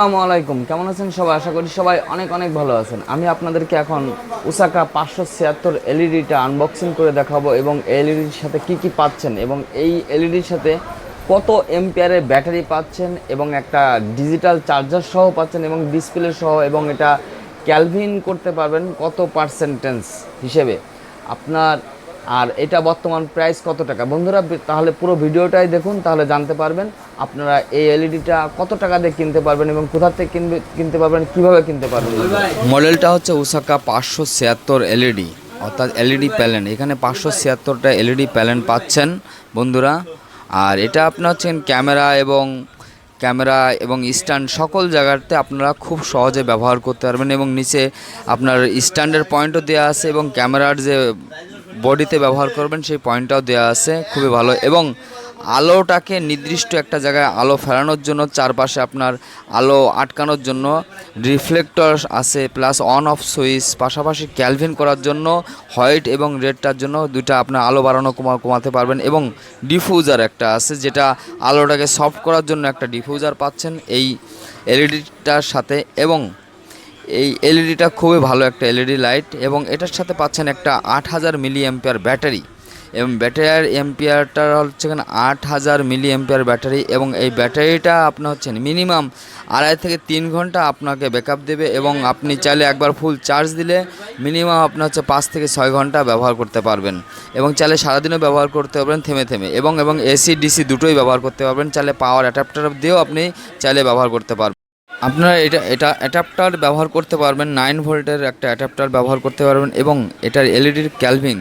আসসালামু আলাইকুম। কেমন আছেন সবাই? আশা করি সবাই অনেক অনেক ভালো আছেন। আমি আপনাদেরকে এখন উসাকা পাঁচশো ছিয়াত্তর এলইডিটা আনবক্সিং করে দেখাবো এবং এলইডির সাথে কি কি পাচ্ছেন এবং এই এলইডির সাথে কত এমপিয়ারের ব্যাটারি পাচ্ছেন এবং একটা ডিজিটাল চার্জার সহ পাচ্ছেন এবং ডিসপ্লে সহ এবং এটা ক্যালভিন করতে পারবেন কত পার্সেন্টেন্স হিসেবে। আপনার আর এটা বর্তমান প্রাইস কত টাকা? বন্ধুরা, তাহলে পুরো ভিডিওটাই দেখুন, তাহলে জানতে পারবেন আপনারা এই এলইডিটা কত টাকা দিয়ে কিনতে পারবেন এবং কোথা থেকে কিনবে, কিনতে পারবেন, কীভাবে কিনতে পারবেন? মডেলটা হচ্ছে উসাকা পাঁচশো ছিয়াত্তর এলইডি অর্থাৎ এলইডি প্যালেন এখানে পাঁচশো ছিয়াত্তরটা এলইডি প্যালেন পাচ্ছেন বন্ধুরা। আর এটা আপনার হচ্ছেন ক্যামেরা এবং ক্যামেরা এবং স্ট্যান্ড সকল জায়গাতে আপনারা খুব সহজে ব্যবহার করতে পারবেন এবং নিচে আপনার স্ট্যান্ডের পয়েন্টও দেওয়া আছে এবং ক্যামেরার যে বডিতে ব্যবহার করবেন, সেই পয়েন্টটাও দেওয়া আছে, খুবই ভালো। এবং আলোটাকে নির্দিষ্ট একটা জায়গায় আলো ফেরানোর জন্য চারপাশে আপনার আলো আটকানোর জন্য রিফ্লেক্টর আছে প্লাস অন অফ সুইচ পাশাপাশি ক্যালভিন করার জন্য হোয়াইট এবং রেডটার জন্য দুইটা আপনার আলো বাড়ানো কমা, কমাতে পারবেন। এবং ডিফিউজার একটা আছে, যেটা আলোটাকে সফট করার জন্য একটা ডিফিউজার পাচ্ছেন, এই এলইডিটার সাথে। এবং এই এলইডিটা খুবই ভালো একটা এলইডি লাইট এবং এটার সাথে পাচ্ছেন একটা আট হাজার মিলি এম্পিয়ার ব্যাটারি এবং ব্যাটারির এম্পিয়ারটা হচ্ছে এখানে আট হাজার মিলি এম্পিয়ার ব্যাটারি এবং এই ব্যাটারিটা আপনার হচ্ছেন মিনিমাম আড়াই থেকে তিন ঘণ্টা আপনাকে ব্যাকআপ দেবে এবং আপনি চাইলে একবার ফুল চার্জ দিলে মিনিমাম আপনার হচ্ছে পাঁচ থেকে ছয় ঘণ্টা ব্যবহার করতে পারবেন এবং চাইলে সারাদিনও ব্যবহার করতে পারবেন থেমে থেমে এবং এবং এসি ডিসি দুটোই ব্যবহার করতে পারবেন। চাইলে পাওয়ার অ্যাডাপ্টার দিয়েও আপনি চাইলে ব্যবহার করতে পারবেন। আপনারা এটা এটা অ্যাডাপ্টার ব্যবহার করতে পারবেন নাইন ভোল্টের একটা অ্যাডাপ্টার ব্যবহার করতে পারবেন এবং এটার এলইডির ক্যালভিন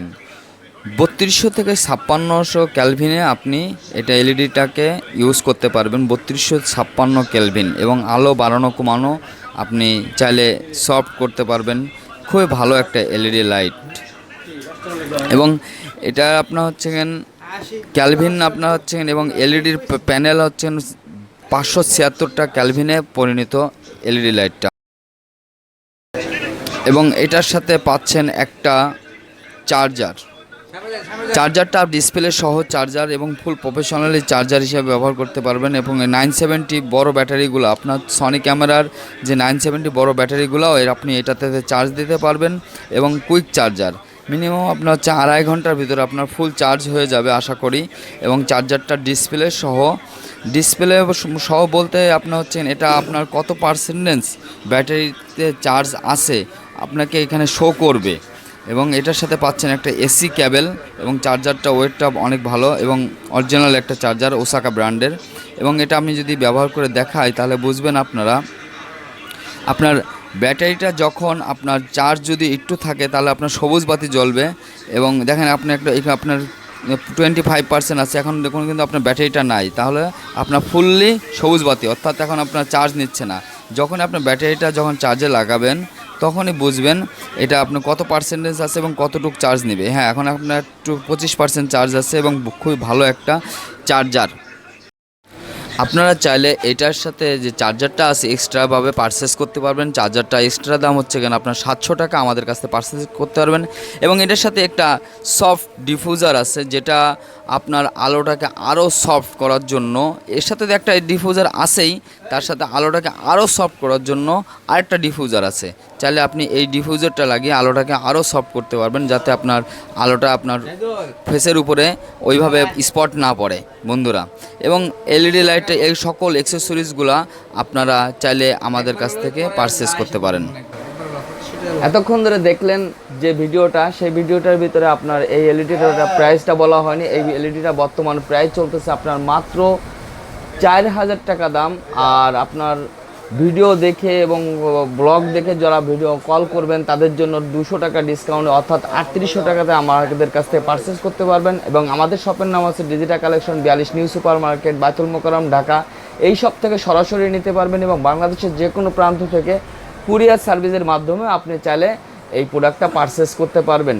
বত্রিশশো থেকে ছাপ্পান্নশো ক্যালভিনে আপনি এটা এলইডিটাকে ইউজ করতে পারবেন, বত্রিশশো ছাপ্পান্ন ক্যালভিন এবং আলো বাড়ানো, কমানো আপনি চাইলে সফট করতে পারবেন, খুবই ভালো একটা এলইডি লাইট এবং এটা আপনার হচ্ছে ক্যালভিন আপনার হচ্ছে এবং এলইডির প্যানেল হচ্ছেন পাঁচশো ছিয়াত্তরটা ক্যালভিনে পরিণত এলইডি লাইটটা। এবং এটার সাথে পাচ্ছেন একটা চার্জার। চার্জারটা ডিসপ্লে সহ চার্জার এবং ফুল প্রফেশনালি চার্জার হিসেবে ব্যবহার করতে পারবেন এবং এই নাইন সেভেন্টি বড় ব্যাটারিগুলো, আপনার সনি ক্যামেরার যে নাইন সেভেন্টি বড় ব্যাটারিগুলো এর আপনি এটাতে চার্জ দিতে পারবেন এবং কুইক চার্জার। মিনিমাম আপনার হচ্ছে আড়াই ঘণ্টার ভিতরে আপনার ফুল চার্জ হয়ে যাবে, আশা করি। এবং চার্জারটা ডিসপ্লে সহ ডিসপ্লে সহ বলতে আপনার হচ্ছেন, এটা আপনার কত পার্সেন্টেজ ব্যাটারিতে চার্জ আছে, আপনাকে এখানে শো করবে। এবং এটার সাথে পাচ্ছেন একটা এসি ক্যাবেল এবং চার্জারটা ওয়েটটা অনেক ভালো এবং অরিজিনাল একটা চার্জার ওসাকা ব্র্যান্ডের এবং এটা আমি যদি ব্যবহার করে দেখাই, তাহলে বুঝবেন আপনারা, আপনার ব্যাটারিটা যখন আপনার চার্জ যদি একটু থাকে, তাহলে আপনার সবুজ বাতি জ্বলবে। এবং দেখেন, আপনি একটা আপনার টোয়েন্টি ফাইভ পার্সেন্ট আছে। এখন দেখুন কিন্তু আপনার ব্যাটারিটা নাই। তাহলে আপনার ফুললি সবুজ বাতি, অর্থাৎ এখন আপনার চার্জ নিচ্ছে না। যখন আপনার ব্যাটারিটা যখন চার্জে লাগাবেন, তখনই বুঝবেন এটা আপনার কত পার্সেন্টেজ আছে এবং কতটুকু চার্জ নেবে। হ্যাঁ এখন আপনার একটু পঁচিশ পার্সেন্ট চার্জ আছে এবং খুবই ভালো একটা চার্জার আপনারা চাইলে এটার সাথে যে চার্জারটা আছে এক্সট্রাভাবে পারচেস করতে পারবেন। চার্জারটা এক্সট্রা দাম হচ্ছে কেন? আপনার সাতশো টাকা আমাদের কাছ থেকে পারচেস করতে পারবেন। এবং এটার সাথে একটা সফট ডিফিউজার আছে, যেটা আপনার আলোটাকে আরও সফট করার জন্য। এর সাথে তো একটা ডিফিউজার আছেই, তার সাথে আলোটাকে আরও সফট করার জন্য আরেকটা ডিফিউজার আছে। চাইলে আপনি এই ডিফিউজারটা লাগিয়ে আলোটাকে আরও সফট করতে পারবেন যাতে আপনার আলোটা আপনার ফেসের উপরে ওইভাবে স্পট না পড়ে, বন্ধুরা। এবং এলইডি লাইটে এই সকল অ্যাক্সেসরিজগুলো আপনারা চাইলে আমাদের কাছ থেকে পারচেস করতে পারেন। এতক্ষণ ধরে দেখলেন যে ভিডিওটা, সেই ভিডিওটার ভিতরে আপনার এই এলইডিটার প্রাইসটা বলা হয়নি। এই এলইডিটা বর্তমান প্রাইস চলতেছে আপনার মাত্র চার হাজার টাকা দাম। আর আপনার ভিডিও দেখে এবং ব্লগ দেখে যারা ভিডিও কল করবেন, তাদের জন্য দুশো টাকা ডিসকাউন্ট অর্থাৎ আটত্রিশশো টাকাতে আমাদের কাছ থেকে পারচেস করতে পারবেন। এবং আমাদের শপের নাম আছে ডিজিটাল কালেকশন বিয়াল্লিশ new super market Baitul Mukarram Dhaka এই সব থেকে সরাসরি নিতে পারবেন এবং বাংলাদেশের যে কোনো প্রান্ত থেকে কুরিয়ার সার্ভিসের মাধ্যমে আপনি চাইলে এই প্রোডাক্টটা পারচেস করতে পারবেন।